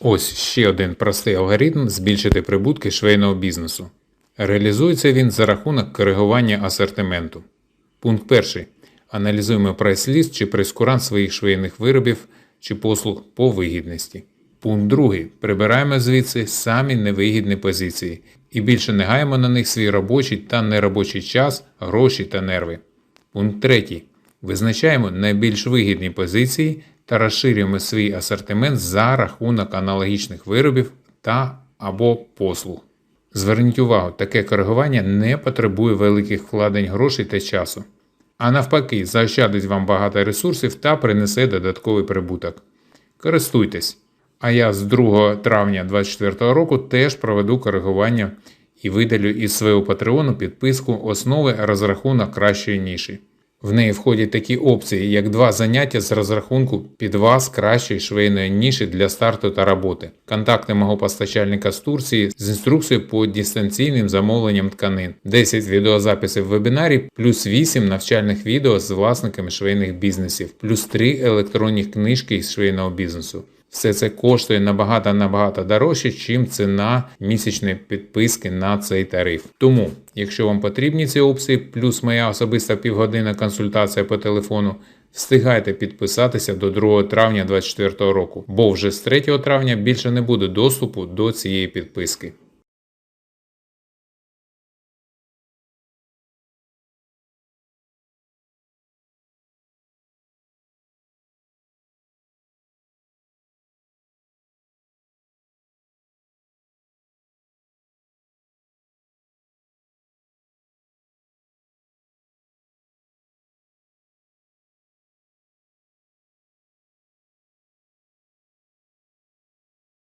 Ось ще один простий алгоритм збільшити прибутки швейного бізнесу. Реалізується він за рахунок коригування асортименту. Пункт перший. Аналізуємо прайс-ліст чи прескурант своїх швейних виробів чи послуг по вигідності. Пункт другий. Прибираємо звідси самі невигідні позиції і більше не гаємо на них свій робочий та неробочий час, гроші та нерви. Пункт третій. Визначаємо найбільш вигідні позиції та розширюємо свій асортимент за рахунок аналогічних виробів та або послуг. Зверніть увагу, таке коригування не потребує великих вкладень грошей та часу, а навпаки, заощадить вам багато ресурсів та принесе додатковий прибуток. Користуйтесь! А я з 2 травня 2024 року теж проведу коригування і видалю із свого патреону підписку основи розрахунок кращої ніші. В неї входять такі опції, як два заняття з розрахунку під вас кращої швейної ніші для старту та роботи, контакти мого постачальника з Турції з інструкцією по дистанційним замовленням тканин, 10 відеозаписів вебінарів, плюс 8 навчальних відео з власниками швейних бізнесів, плюс 3 електронні книжки з швейного бізнесу. Все це коштує набагато набагато дорожче, чим ціна місячної підписки на цей тариф. Тому, якщо вам потрібні ці опції, плюс моя особиста півгодинна консультація по телефону, встигайте підписатися до 2 травня 2024 року, бо вже з 3 травня більше не буде доступу до цієї підписки.